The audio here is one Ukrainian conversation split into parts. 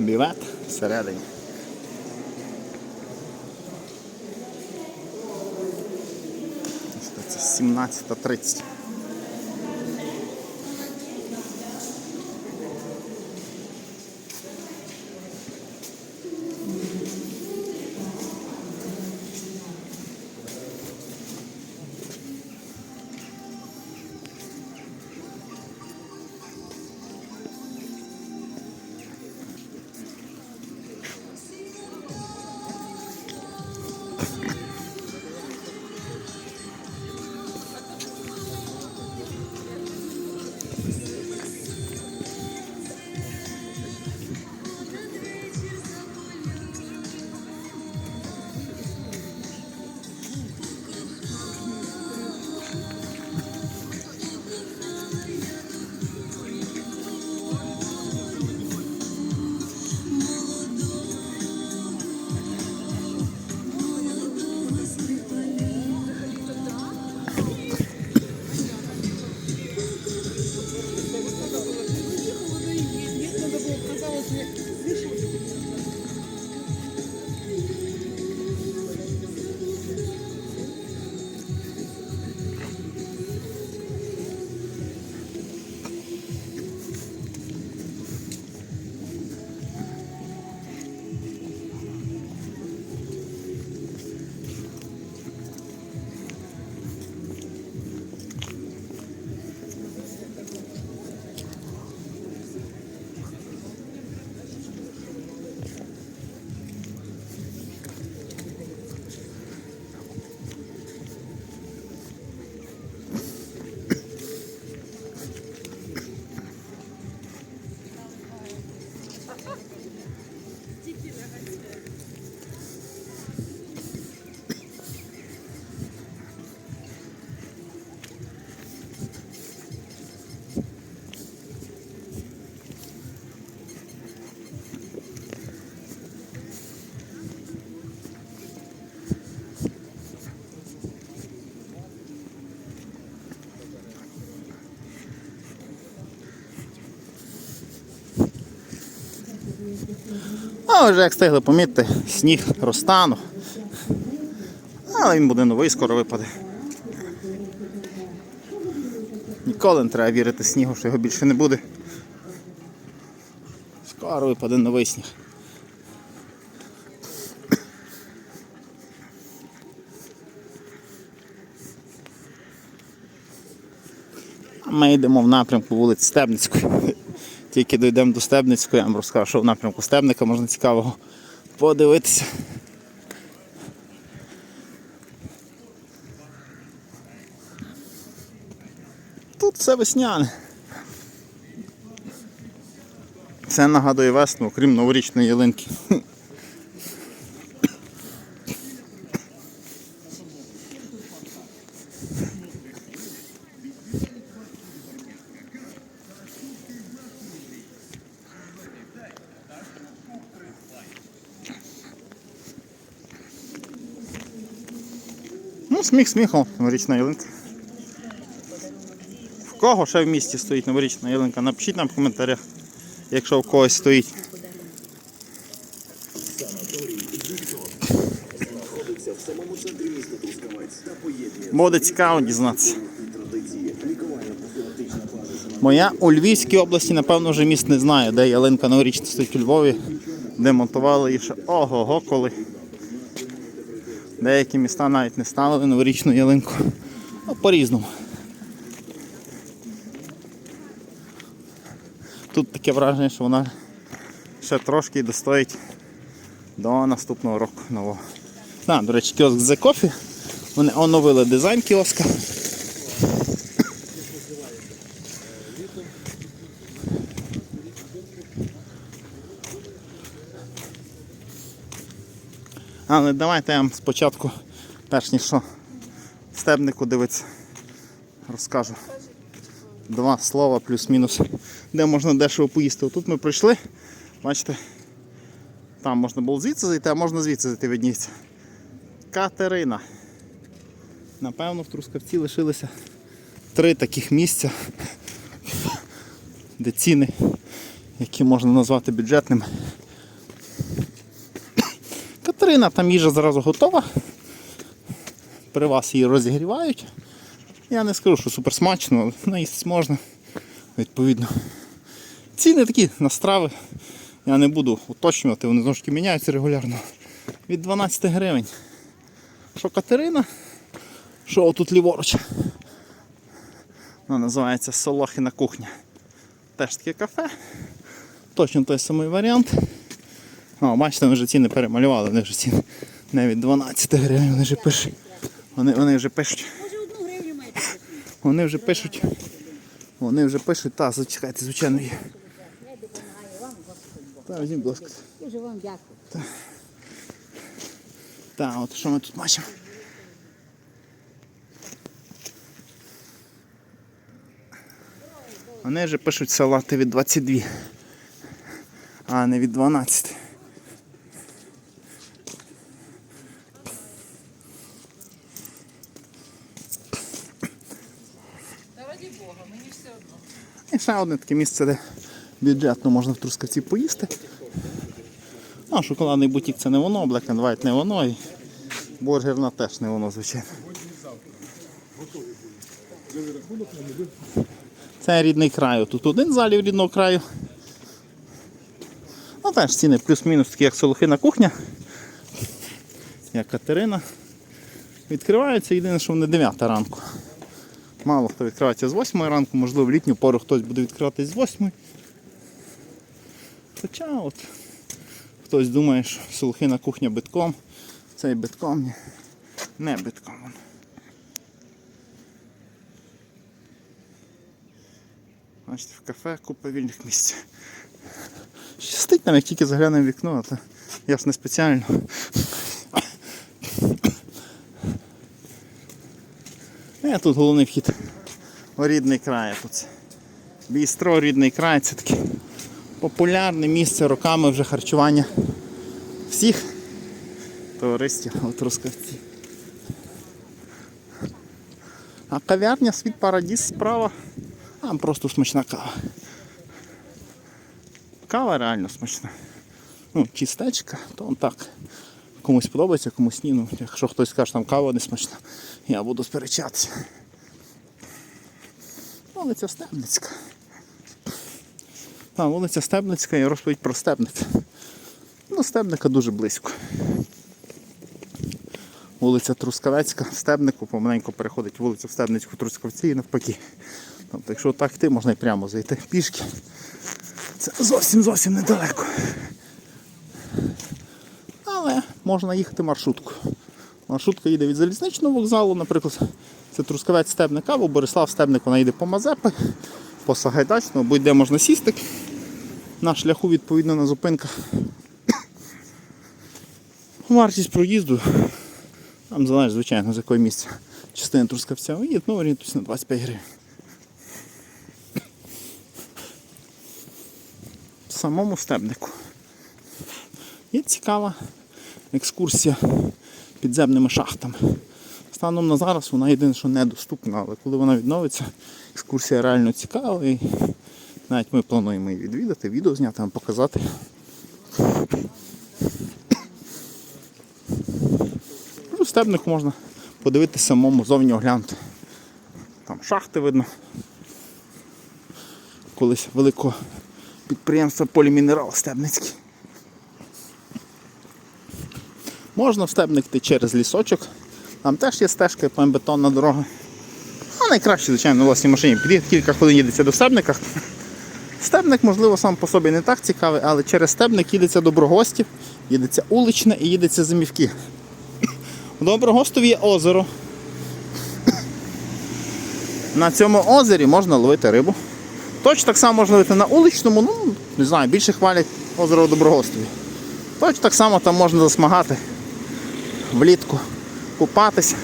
бівет всередині. Це 17.30. А вже як встигли помітити, сніг розтанув. Але він буде новий, скоро випаде. Ніколи не треба вірити снігу, що його більше не буде. Скоро випаде новий сніг. Ми йдемо в напрямку вулиці Стебницької. Тільки дійдемо до Стебницької, я вам розкажу, що в напрямку Стебника можна цікавого подивитися. Тут все весняне. Це нагадує весну, окрім новорічної ялинки. Ну, сміх сміхом, новорічна ялинка. В кого ще в місті стоїть новорічна ялинка? Напишіть нам в коментарях, якщо в когось стоїть. Буде цікаво дізнатися. Моя у Львівській області, напевно, вже міст не знає, де ялинка новорічна стоїть у Львові, де монтували її ще ого-го коли. Деякі міста навіть не ставили новорічну ялинку. Ну, по-різному. Тут таке враження, що вона ще трошки достоїть до наступного року нового. А, до речі, кіоск The Coffee. Вони оновили дизайн кіоска. Але давайте я вам спочатку, перш ніж що стебнику дивиться, розкажу. Два слова плюс-мінус, де можна дешево поїсти. Тут ми прийшли, бачите, там можна було звідси зайти, а можна звідси зайти видніється. Катерина. Напевно, в Трускавці лишилися три таких місця, де ціни, які можна назвати бюджетними, Катерина, там їжа зразу готова. При вас її розігрівають. Я не скажу, що супер смачно, але наїстись можна. Відповідно. Ціни такі на страви. Я не буду уточнювати, вони знову ж таки міняються регулярно. Від 12 гривень. Що Катерина, що отут ліворуч. Вона називається Солохіна кухня. Теж таке кафе. Точно той самий варіант. О, бачите, вони вже ціни перемалювали, вони вже ціни не від 12 гривень, вони вже пишуть. Вони, вони вже пишуть. Може одну гривню маєте? Вони вже пишуть. Вони вже пишуть, та, зачекайте, звичайно є. Та, візьміть, будь ласка. Дуже вам дякую. Так, от що ми тут бачимо? Вони вже пишуть салати від 22, а не від 12. Та раді Бога, мені все одно. І ще одне таке місце, де бюджетно можна в Трускавці поїсти. А шоколадний бутік це не воно, Black and White не воно і бургерна теж не воно, звичайно. Це рідний край. Тут один залів рідного краю. Ну теж ціни плюс-мінус такі, як Солохина кухня, як Катерина. Відкриваються єдине, що вони 9 ранку. Мало хто відкривається з 8 ранку, можливо, в літню пору хтось буде відкриватись з 8. Хоча от хтось думає, що Солохина кухня битком. Цей битком. Не битком. Бачите, в кафе купа вільних місць. Щастить нам, як тільки заглянемо в вікно, а то я ж не спеціально. Е, тут головний вхід у рідний край. Тут бістро рідний край це таке популярне місце роками вже харчування всіх туристів у Трускавці. А кав'ярня Світ Парадіс справа. Там просто смачна кава. Кава реально смачна. Ну, чистечка, то он так. Комусь подобається, комусь ні. Ну, якщо хтось скаже, там кава не смачна, я буду сперечатися. Вулиця Стебницька. А, вулиця Стебницька і розповідь про Стебник. Ну, Стебника дуже близько. Вулиця Трускавецька, Стебнику, помаленьку переходить вулиця в Стебницьку, Трускавці і навпаки. Тобто, якщо так йти, можна і прямо зайти пішки. Це зовсім зовсім недалеко. Можна їхати маршруткою. Маршрутка їде від залізничного вокзалу, наприклад, це Трускавець Стебник або Борислав Стебник, вона їде по Мазепи, по Сагайдачному, будь-де можна сісти. На шляху відповідно на зупинках. Вартість проїзду, там залежить, звичайно, з якої місця частини Трускавця виїде, ну орієнтуюсь на 25 гривень. Самому стебнику. Є цікава екскурсія підземними шахтами. Станом на зараз вона єдине, що недоступна, але коли вона відновиться, екскурсія реально цікава і навіть ми плануємо її відвідати, відео зняти, показати. Ну, стебнику можна подивитися самому зовні оглянути. Там шахти видно. Колись великого підприємства Полімінерал Стебницький. Можна в стебник йти через лісочок. Там теж є стежка, там бетонна дорога. А найкраще, звичайно, на власній машині. Під'їхати кілька хвилин їдеться до стебника. Стебник, можливо, сам по собі не так цікавий, але через стебник їдеться Доброгостів, їдеться Уличне і їдеться Зимівки. У Доброгостові є озеро. На цьому озері можна ловити рибу. Точно так само можна ловити на уличному, ну, не знаю, більше хвалять озеро Доброгостові. Точно так само там можна засмагати влітку, купатися,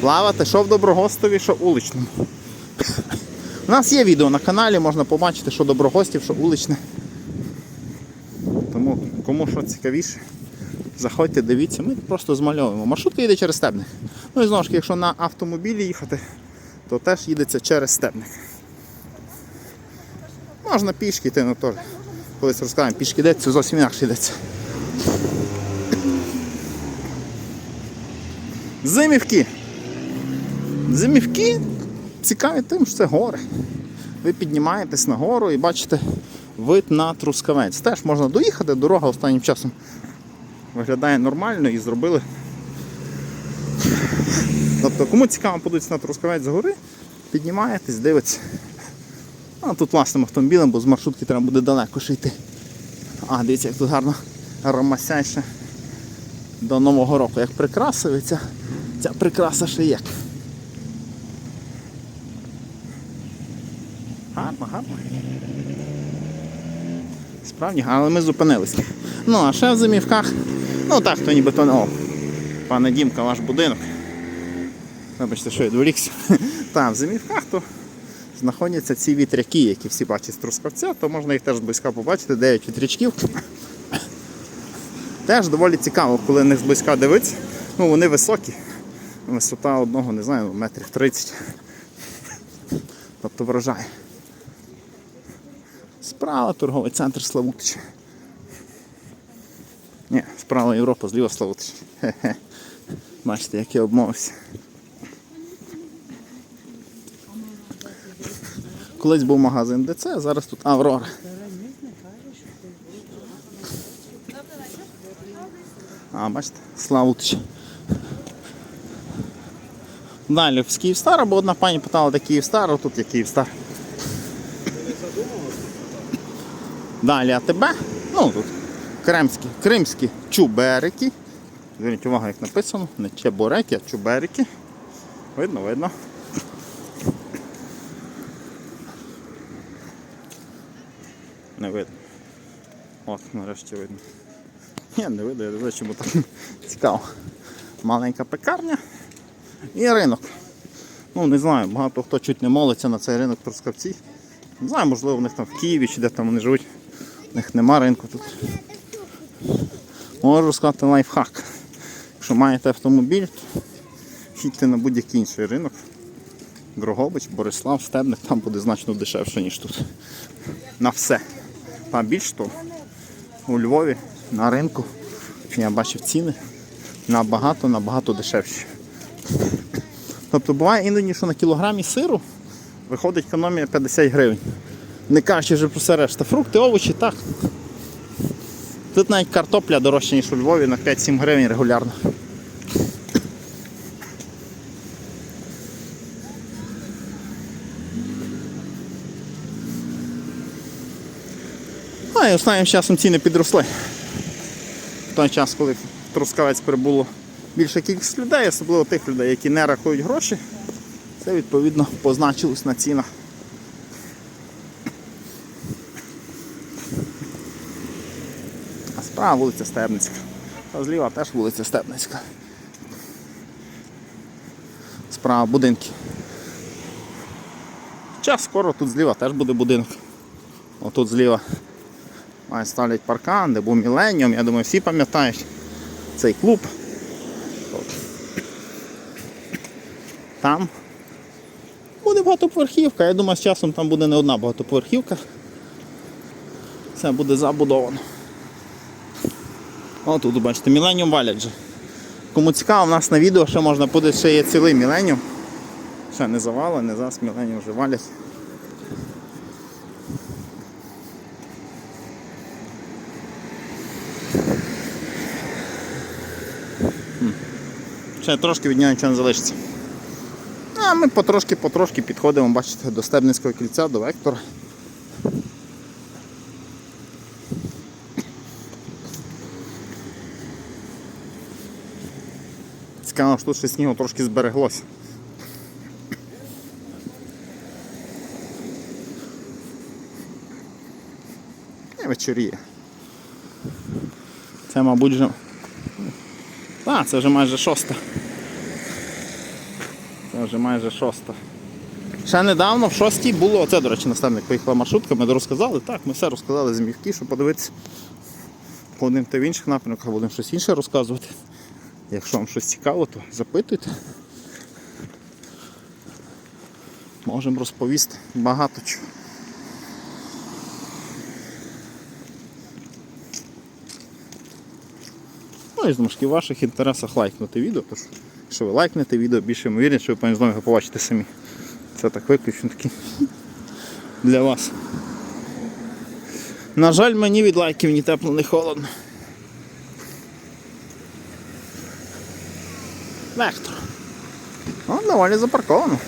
плавати, що в Доброгостові, що уличному. У нас є відео на каналі, можна побачити, що Доброгостів, що уличне. Тому кому що цікавіше, заходьте, дивіться, ми просто змальовуємо. Маршрутка їде через стебник. Ну і знову ж якщо на автомобілі їхати, то теж їдеться через стебник. Можна пішки йти, ну теж. Колись розказуємо, пішки йдеться, зовсім інакше йдеться. Зимівки. Зимівки цікаві тим, що це гори. Ви піднімаєтесь на гору і бачите вид на Трускавець. Теж можна доїхати, дорога останнім часом виглядає нормально і зробили. Тобто, кому цікаво подивитися на Трускавець з гори, піднімаєтесь, дивитесь. А тут власним автомобілем, бо з маршрутки треба буде далеко ще йти. А, дивіться, як тут гарно ромасяще до Нового року. Як прикрасується, ця прикраса ще є. Гарно, гарно. Справді, але ми зупинилися. Ну, а ще в зимівках, ну так, то ніби то. О, пане Дімка, ваш будинок. Вибачте, що я відволікся. Там, в зимівках то знаходяться ці вітряки, які всі бачать з Трускавця, то можна їх теж зблизька побачити, 9 вітрячків. Теж доволі цікаво, коли них зблизька дивитися. Ну, вони високі. Висота одного, не знаю, метрів 30. Тобто вражає. Справа торговий центр Славутич. Ні, справа Європа, зліва Славутич. Хе-хе. Бачите, як я обмовився. Колись був магазин ДЦ, а зараз тут Аврора. А, бачите, Славутич. Далі з Київстара, бо одна пані питала, де Київстар, а тут є Київстар. Далі АТБ. Ну тут кремські, кримські чуберики. Зверніть увагу, як написано, не чебуреки, а чуберики. Видно, видно. Не видно. От, нарешті видно. Ні, не видно, я не знаю, чому так цікаво. Маленька пекарня і ринок. Ну, не знаю, багато хто чуть не молиться на цей ринок Трускавці. Не знаю, можливо, в них там в Києві чи де там вони живуть. У них нема ринку тут. Можу сказати лайфхак. Якщо маєте автомобіль, то їдьте на будь-який інший ринок. Дрогобич, Борислав, Стебник, там буде значно дешевше, ніж тут. На все. А більш того, у Львові на ринку я бачив ціни набагато, набагато дешевші. Тобто буває іноді, що на кілограмі сиру виходить економія 50 гривень. Не кажучи вже про все решта. Фрукти, овочі, так. Тут навіть картопля дорожча, ніж у Львові на 5-7 гривень регулярно. А і останнім часом ціни підросли. В той час, коли Трускавець прибуло більша кількість людей, особливо тих людей, які не рахують гроші, це відповідно позначилось на цінах. А справа вулиця Стебницька. А зліва теж вулиця Стебницька. Справа будинки. Час скоро тут зліва теж буде будинок. Отут зліва має ставлять паркан, де був Міленіум, я думаю, всі пам'ятають цей клуб. Там буде багатоповерхівка. Я думаю, з часом там буде не одна багатоповерхівка. Все буде забудовано. О, тут бачите, Millennium Village. Кому цікаво, в нас на відео ще можна буде, ще є цілий Millennium. Ще не завали, не зараз Millennium вже валять. Ще трошки від нього нічого не залишиться. А ми потрошки-потрошки підходимо, бачите, до Стебницького кільця, до вектора. Цікаво, що тут ще снігу трошки збереглося. Не вечоріє. Це, мабуть, вже. Так, це вже майже шоста. Вже майже шоста. Ще недавно в шостій було, оце, до речі, наставник поїхала маршрутка, ми розказали, так, ми все розказали з мівки, щоб подивитися по одним та в інших напрямках, будемо щось інше розказувати. Якщо вам щось цікаво, то запитуйте. Можемо розповісти багато чого. Ну і знову ж таки в ваших інтересах лайкнути відео, тож Якщо ви лайкнете відео, більше ймовірність, що ви знову його побачите самі. Це так виключно такий для вас. На жаль, мені від лайків ні тепло, ні холодно. Вектор. Ну, доволі запарковано.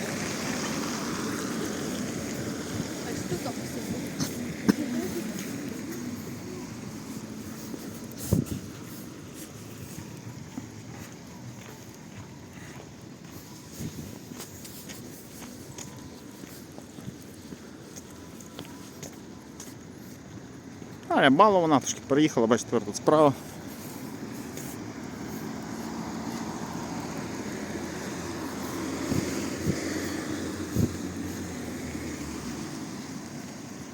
А, я вона трошки переїхала, бачите, тут справа.